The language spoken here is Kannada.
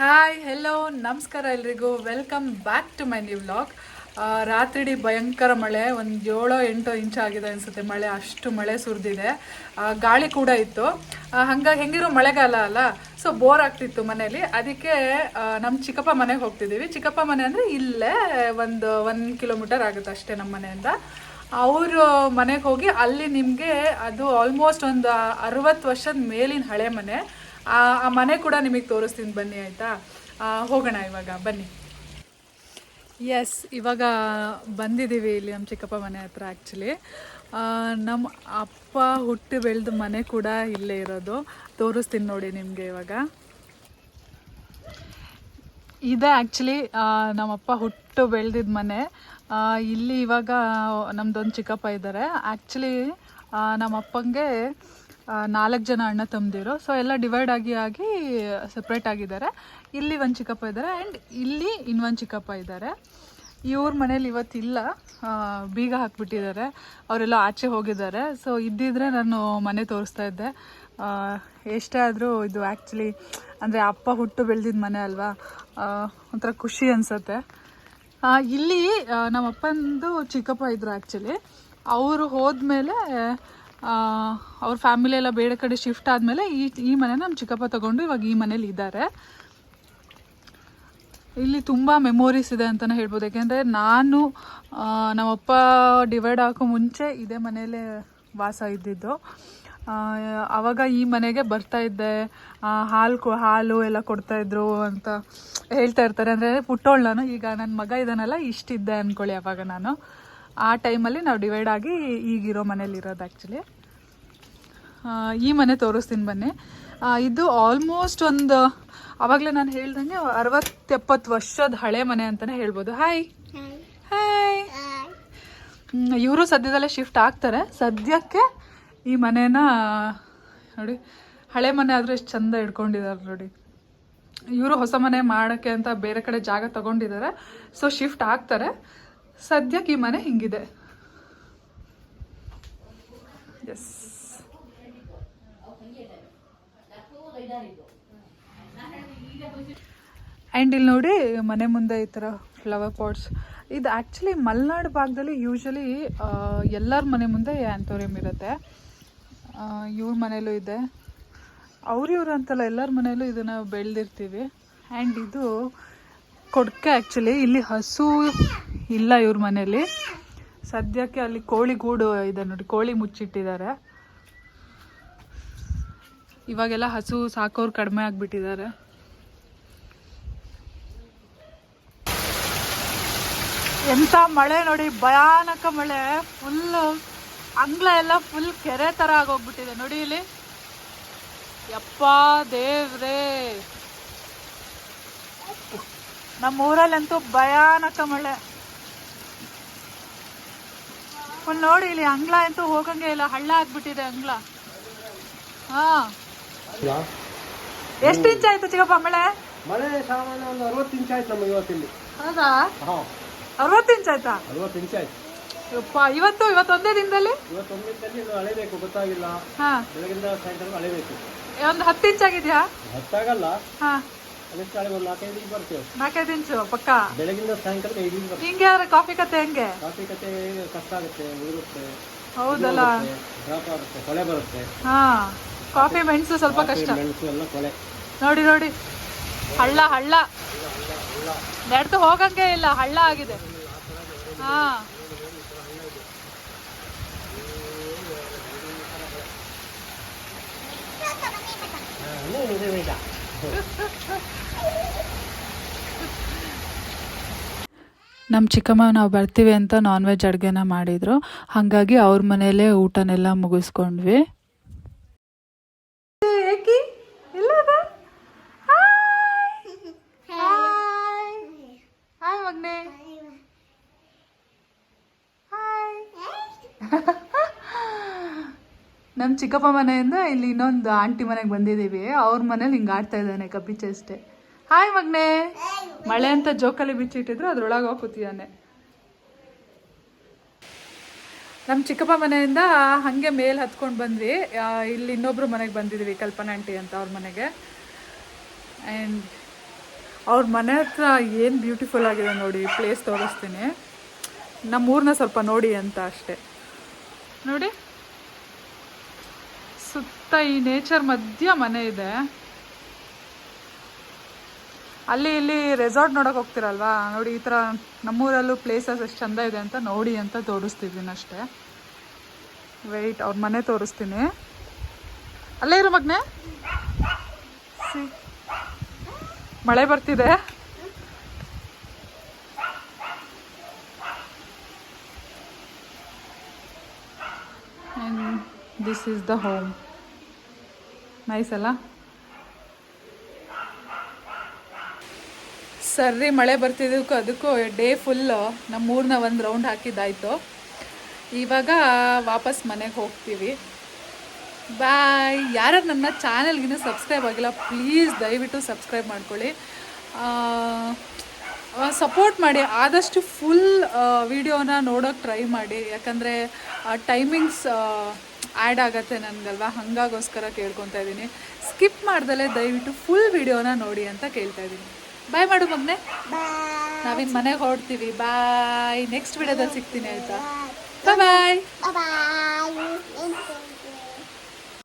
ಹಾಯ್ ಹೆಲೋ ನಮಸ್ಕಾರ ಎಲ್ರಿಗೂ. Welcome back to my new vlog ರಾತ್ರಿಡಿ ಭಯಂಕರ ಮಳೆ, ಒಂದು ಏಳೋ ಎಂಟೋ ಇಂಚ್ ಆಗಿದೆ ಅನಿಸುತ್ತೆ ಮಳೆ, ಅಷ್ಟು ಮಳೆ ಸುರಿದಿದೆ. ಗಾಳಿ ಕೂಡ ಇತ್ತು. ಹಂಗಾಗಿ ಹೆಂಗಿರೋ ಮಳೆಗಾಲ ಅಲ್ಲ ಸೊ ಬೋರ್ ಆಗ್ತಿತ್ತು ಮನೇಲಿ. ಅದಕ್ಕೆ ನಮ್ಮ ಚಿಕ್ಕಪ್ಪ ಮನೆಗೆ ಹೋಗ್ತಿದ್ದೀವಿ ಚಿಕ್ಕಪ್ಪ ಮನೆ ಅಂದರೆ ಇಲ್ಲೇ ಒಂದು ಒನ್ ಕಿಲೋಮೀಟರ್ ಆಗುತ್ತೆ ಅಷ್ಟೇ ನಮ್ಮ ಮನೆಯಿಂದ. ಅವರು ಮನೆಗೆ ಹೋಗಿ ಅಲ್ಲಿ ನಿಮಗೆ ಅದು ಆಲ್ಮೋಸ್ಟ್ ಒಂದು ಅರವತ್ತು ವರ್ಷದ ಮೇಲಿನ ಹಳೆ ಮನೆ. ಆ ಮನೆ ಕೂಡ ನಿಮಗೆ ತೋರಿಸ್ತೀನಿ. ಬನ್ನಿ ಆಯಿತಾ? ಹೋಗೋಣ ಇವಾಗ. ಬನ್ನಿ. ಎಸ್ ಇವಾಗ ಬಂದಿದ್ದೀವಿ ಇಲ್ಲಿ ನಮ್ಮ ಚಿಕ್ಕಪ್ಪ ಮನೆ ಹತ್ರ ಆ್ಯಕ್ಚುಲಿ ನಮ್ಮ ಅಪ್ಪ ಹುಟ್ಟಿ ಬೆಳೆದ ಮನೆ ಕೂಡ ಇಲ್ಲೇ ಇರೋದು. ತೋರಿಸ್ತೀನಿ ನೋಡಿ ನಿಮಗೆ ಇವಾಗ. ಇದೆ ಆ್ಯಕ್ಚುಲಿ ನಮ್ಮಪ್ಪ ಹುಟ್ಟು ಬೆಳೆದಿದ್ದ ಮನೆ. ಇಲ್ಲಿ ಇವಾಗ ನಮ್ಮದೊಂದು ಚಿಕ್ಕಪ್ಪ ಇದ್ದಾರೆ. ಆ್ಯಕ್ಚುಲಿ ನಮ್ಮ ಅಪ್ಪಂಗೆ ನಾಲ್ಕು ಜನ ಅಣ್ಣ ತಮ್ಮದಿರು ಸೊ ಎಲ್ಲ ಡಿವೈಡ್ ಆಗಿ ಆಗಿ ಸಪ್ರೇಟ್ ಆಗಿದ್ದಾರೆ. ಇಲ್ಲಿ ಒಂದು ಚಿಕ್ಕಪ್ಪ ಇದ್ದಾರೆ ಆ್ಯಂಡ್ ಇಲ್ಲಿ ಇನ್ನೊಂದು ಚಿಕ್ಕಪ್ಪ ಇದ್ದಾರೆ. ಇವ್ರ ಮನೇಲಿ ಇವತ್ತಿಲ್ಲ. ಬೀಗ ಹಾಕ್ಬಿಟ್ಟಿದ್ದಾರೆ. ಅವರೆಲ್ಲ ಆಚೆ ಹೋಗಿದ್ದಾರೆ. ಸೊ ಇದ್ದಿದ್ರೆ ನಾನು ಮನೆ ತೋರಿಸ್ತಾ ಇದ್ದೆ. ಎಷ್ಟೇ ಆದರೂ ಇದು ಆ್ಯಕ್ಚುಲಿ ಅಂದರೆ ಅಪ್ಪ ಹುಟ್ಟು ಬೆಳೆದಿದ್ದ ಮನೆ ಅಲ್ವಾ? ಒಂಥರ ಖುಷಿ ಅನಿಸುತ್ತೆ. ಇಲ್ಲಿ ನಮ್ಮಪ್ಪಂದು ಚಿಕ್ಕಪ್ಪ ಇದ್ದರು ಆ್ಯಕ್ಚುಲಿ ಅವರು ಹೋದ್ಮೇಲೆ ಅವ್ರ ಫ್ಯಾಮಿಲಿ ಎಲ್ಲ ಬೇರೆ ಕಡೆ ಶಿಫ್ಟ್ ಆದಮೇಲೆ ಈ ಈ ಮನೆ ನಮ್ಮ ಚಿಕ್ಕಪ್ಪ ತಗೊಂಡು ಇವಾಗ ಈ ಮನೇಲಿ ಇದ್ದಾರೆ. ಇಲ್ಲಿ ತುಂಬ ಮೆಮೊರೀಸ್ ಇದೆ ಅಂತಲೇ ಹೇಳ್ಬೋದು. ಯಾಕೆಂದರೆ ನಾನು ನಮ್ಮಪ್ಪ ಡಿವೈಡ್ ಹಾಕೋ ಮುಂಚೆ ಇದೇ ಮನೆಯಲ್ಲೇ ವಾಸ ಇದ್ದಿದ್ದು. ಆವಾಗ ಈ ಮನೆಗೆ ಬರ್ತಾ ಇದ್ದೆ. ಹಾಲು ಹಾಲು ಎಲ್ಲ ಕೊಡ್ತಾಯಿದ್ರು ಅಂತ ಹೇಳ್ತಾ ಇರ್ತಾರೆ. ಅಂದರೆ ಪುಟ್ಟೋಳು ನಾನು, ಈಗ ನನ್ನ ಮಗ ಇದ್ದಾನಲ್ಲ ಇಷ್ಟಿದ್ದೆ ಅಂದ್ಕೊಳ್ಳಿ ಅವಾಗ ನಾನು. ಆ ಟೈಮಲ್ಲಿ ನಾವು ಡಿವೈಡ್ ಆಗಿ ಈಗಿರೋ ಮನೇಲಿ ಇರೋದು ಆ್ಯಕ್ಚುಲಿ ಈ ಮನೆ ತೋರಿಸ್ತೀನಿ ಬನ್ನಿ. ಇದು ಆಲ್ಮೋಸ್ಟ್ ಒಂದು ಆವಾಗಲೇ ನಾನು ಹೇಳ್ದಂಗೆ ಅರವತ್ತೆಪ್ಪತ್ತು ವರ್ಷದ ಹಳೆ ಮನೆ ಅಂತಲೇ ಹೇಳ್ಬೋದು. ಹಾಯ್ ಹಾಯ್ ಇವರು ಸದ್ಯದಲ್ಲೇ ಶಿಫ್ಟ್ ಆಗ್ತಾರೆ. ಸದ್ಯಕ್ಕೆ ಈ ಮನೇನ, ನೋಡಿ, ಹಳೆ ಮನೆ ಆದರೂ ಎಷ್ಟು ಚಂದ ಇಟ್ಕೊಂಡಿದ್ದಾರೆ ನೋಡಿ. ಇವರು ಹೊಸ ಮನೆ ಮಾಡೋಕ್ಕೆ ಅಂತ ಬೇರೆ ಕಡೆ ಜಾಗ ತಗೊಂಡಿದ್ದಾರೆ. ಸೊ ಶಿಫ್ಟ್ ಆಗ್ತಾರೆ. ಸದ್ಯಕ್ಕೆ ಈ ಮನೆ ಹಿಂಗಿದೆ. ಎಸ್ ಆ್ಯಂಡ್ ಇಲ್ಲಿ ನೋಡಿ ಮನೆ ಮುಂದೆ ಈ ಥರ ಫ್ಲವರ್ ಪಾಟ್ಸ್ ಇದು ಆ್ಯಕ್ಚುಲಿ ಮಲೆನಾಡು ಭಾಗದಲ್ಲಿ ಯೂಶಲಿ ಎಲ್ಲರ ಮನೆ ಮುಂದೆ ಆ್ಯಂಥೋರಿಯಂ ಇರುತ್ತೆ. ಇವ್ರ ಮನೇಲೂ ಇದೆ. ಅವ್ರಿವ್ರು ಅಂತಲ್ಲ ಎಲ್ಲರ ಮನೇಲೂ ಇದನ್ನು ಬೆಳೆದಿರ್ತೀವಿ. ಆ್ಯಂಡ್ ಇದು ಕೊಡ್ಕೆ ಆ್ಯಕ್ಚುಲಿ ಇಲ್ಲಿ ಹಸು ಇಲ್ಲ ಇವ್ರ ಮನೇಲಿ. ಸದ್ಯಕ್ಕೆ ಅಲ್ಲಿ ಕೋಳಿ ಗೂಡು ಇದೆ ನೋಡಿ, ಕೋಳಿ ಮುಚ್ಚಿಟ್ಟಿದ್ದಾರೆ. ಇವಾಗೆಲ್ಲ ಹಸು ಸಾಕೋರು ಕಡಿಮೆ ಆಗಿಬಿಟ್ಟಿದ್ದಾರೆ. ಎಂಥ ಮಳೆ ನೋಡಿ, ಭಯಾನಕ ಮಳೆ. ಫುಲ್ಲು ಅಂಗ್ಲ ಎಲ್ಲ ಫುಲ್ ಕೆರೆ ಥರ ಆಗೋಗ್ಬಿಟ್ಟಿದೆ. ನೋಡಿ ಇಲ್ಲಿ. ಯಪ್ಪ ದೇವ್ರೇ. ನಮ್ಮ ಊರಲ್ಲಂತೂ ಭಯಾನಕ ಮಳೆ. ಫುಲ್ ನೋಡಿ ಇಲ್ಲಿ ಅಂಗ್ಲ ಅಂತೂ ಹೋಗಂಗೆ ಇಲ್ಲ ಹಳ್ಳ ಆಗ್ಬಿಟ್ಟಿದೆ ಅಂಗ್ಲ ಹಾ. ಎಷ್ಟು ಇಂಚ್ ಆಯ್ತು ಚಿಕ್ಕಪ್ಪ ಮಳೆ? ಮಳೆ ಸಾಮಾನ್ಯ ಒಂದು ಅರವತ್ತು ಇಂಚ್ ಆಯ್ತು ನಮಗೆ ಇವತ್ತಿಲ್ಲಿ. ಹೌದಾ? ಅರವತ್ತು ಇಂಚ್ ಆಯ್ತಾ? ಅರವತ್ತು ಇಂಚ್ ಆಯ್ತು. ಯಪ್ಪ ಇವತ್ತು ಇವತ್ತೊಂದೇ ದಿನದಲ್ಲಿ? ಇವತ್ತೊಂದೇ ದಿನದಲ್ಲಿ ಇನ್ನು ಅಳೆಬೇಕು ಗೊತ್ತಾಗಿಲ್ಲ. ಹಾ. ಬೆಳಗಿಂದ ಸಾಯಂಕಾಲ ಅಳೆಬೇಕು. ಒಂದು ಹತ್ತು ಇಂಚ್ ಆಗಿದ್ಯಾ? ಹತ್ತಾಗಲ್ಲ ಹಾ. ನಾಲ್ಕೈದು ಇಂಚ್ ಬರ್ತೇವೆ. ನಾಲ್ಕೈದು ಇಂಚು ಪಕ್ಕ. ಬೆಳಗಿಂದ ಸಾಯಂಕಾಲ ಐದು ಇಂಚ್ ಹಿಂಗೆ ಯಾರ ಕಾಫಿ ಕತೆ ಹೆಂಗೆ? ಕಾಫಿ ಕತೆ ಕಷ್ಟ ಆಗುತ್ತೆ ಉದುರುತ್ತೆ ಹೌದಲ್ಲ. ಡ್ರಾಪ್ ಆಗುತ್ತೆ ಕೊಳೆ ಬರುತ್ತೆ. ಹಾ ಕಾಫಿ ಮೆಣಸು ಸ್ವಲ್ಪ ಕಷ್ಟ. ಮೆಣಸು ಎಲ್ಲ ಕೊಳೆ. ನೋಡಿ ನೋಡಿ. ಹಳ್ಳ ಹಳ್ಳ. ನಡೆದು ಹೋಗಂಗೆ ಇಲ್ಲ ಹಳ್ಳ ಆಗಿದೆ. ಹಾ. ನಮ್ಮ ಚಿಕ್ಕಮ್ಮ ನಾವು ಬರ್ತೀವಿ ಅಂತ ನಾನ್ ವೆಜ್ ಅಡುಗೆನ ಮಾಡಿದರು. ಹಾಗಾಗಿ ಅವ್ರ ಮನೆಯಲ್ಲೇ ಊಟನೆಲ್ಲ ಮುಗಿಸ್ಕೊಂಡ್ವಿ. ಏಕಿ? ಎಲ್ಲದ? Hi hi ಮಗ್ನೆ. ಹಾಯ್ ನಮ್ಮ ಚಿಕ್ಕಪ್ಪ ಮನೆಯಿಂದ ಇಲ್ಲಿ ಇನ್ನೊಂದು ಆಂಟಿ ಮನೆಗೆ ಬಂದಿದ್ದೀವಿ. ಅವ್ರ ಮನೇಲಿ ಹಿಂಗೆ ಆಡ್ತಾ ಇದ್ದಾನೆ ಕಪ್ಪಿ ಚೆಸ್ಟೆ ಹಾಯ್ ಮಗ್ನೆ. ಮಳೆ ಅಂತ ಜೋಕಲ್ಲಿ ಬಿಚ್ಚಿಟ್ಟಿದ್ರು ಅದ್ರೊಳಗೆ ಹೋಗಿ ಕೂತಿದ್ದಾನೆ. ನಮ್ಮ ಚಿಕ್ಕಪ್ಪ ಮನೆಯಿಂದ ಹಾಗೆ ಮೇಲೆ ಹತ್ಕೊಂಡು ಬಂದ್ವಿ. ಇಲ್ಲಿ ಇನ್ನೊಬ್ರು ಮನೆಗೆ ಬಂದಿದ್ವಿ, ಕಲ್ಪನಾ ಆಂಟಿ ಅಂತ ಅವ್ರ ಮನೆಗೆ. ಆ್ಯಂಡ್ ಅವ್ರ ಮನೆ ಹತ್ರ ಏನು ಬ್ಯೂಟಿಫುಲ್ ಆಗಿದೆ ನೋಡಿ ಪ್ಲೇಸ್ ತೋರಿಸ್ತೀನಿ. ನಮ್ಮೂರನ್ನ ಸ್ವಲ್ಪ ನೋಡಿ ಅಂತ ಅಷ್ಟೇ. ನೋಡಿ. ಸುತ್ತ ಈ ನೇಚರ್ ಮಧ್ಯ ಮನೆ ಇದೆ. ಅಲ್ಲಿ ಇಲ್ಲಿ ರೆಸಾರ್ಟ್ ನೋಡೋಕೆ ಹೋಗ್ತಿರಲ್ವಾ? ನೋಡಿ, ಈ ಥರ ನಮ್ಮೂರಲ್ಲೂ ಪ್ಲೇಸಸ್ ಎಷ್ಟು ಚಂದ ಇದೆ ಅಂತ ನೋಡಿ ಅಂತ ತೋರಿಸ್ತಿದ್ದೀನಿ ಅಷ್ಟೇ. ವೆಯ್ಟ್ ಅವ್ರ ಮನೆ ತೋರಿಸ್ತೀನಿ. ಅಲ್ಲೇ ಇರು ಮಗ್ನೆ. ಸಿ. ಮಳೆ ಬರ್ತಿದೆ. This is the home nice ಅಲ್ಲ? ಸರ್ರಿ, ಮಳೆ ಬರ್ತಿದ್ದಕ್ಕೂ ಅದಕ್ಕೂ ಡೇ ಫುಲ್ಲು ನಮ್ಮ ಊರನ್ನ ಒಂದು ರೌಂಡ್ ಹಾಕಿದ್ದಾಯಿತು. ಇವಾಗ ವಾಪಸ್ ಮನೆಗೆ ಹೋಗ್ತೀವಿ. ಬಾಯ್ ಯಾರು ನನ್ನ ಚಾನಲ್ಗಿನ್ನೂ ಸಬ್ಸ್ಕ್ರೈಬ್ ಆಗಿಲ್ಲ, ಪ್ಲೀಸ್ ದಯವಿಟ್ಟು ಸಬ್ಸ್ಕ್ರೈಬ್ ಮಾಡ್ಕೊಳ್ಳಿ. ಸಪೋರ್ಟ್ ಮಾಡಿ, ಆದಷ್ಟು ಫುಲ್ ವಿಡಿಯೋನ ನೋಡೋಕೆ ಟ್ರೈ ಮಾಡಿ. ಯಾಕಂದರೆ ಟೈಮಿಂಗ್ಸ್ ಆ್ಯಡ್ ಆಗತ್ತೆ ನನಗಲ್ವಾ? ಹಾಗಾಗೋಸ್ಕರ ಕೇಳ್ಕೊತಾ ಇದ್ದೀನಿ ಸ್ಕಿಪ್ ಮಾಡ್ದಲೇ ದಯವಿಟ್ಟು ಫುಲ್ ವಿಡಿಯೋನ ನೋಡಿ ಅಂತ ಕೇಳ್ತಾ ಇದ್ದೀನಿ ಬಾಯ್ ಮಾಡು ಮಗ್ನೆ. ನಾವಿನ್ ಮನೆಗೆ ಹೊರಡ್ತೀವಿ. ಬಾಯ್ ನೆಕ್ಸ್ಟ್ ವಿಡಿಯೋದಲ್ಲಿ ಸಿಗ್ತೀನಿ ಆಯ್ತಾ? ಬಾಯ್ bye.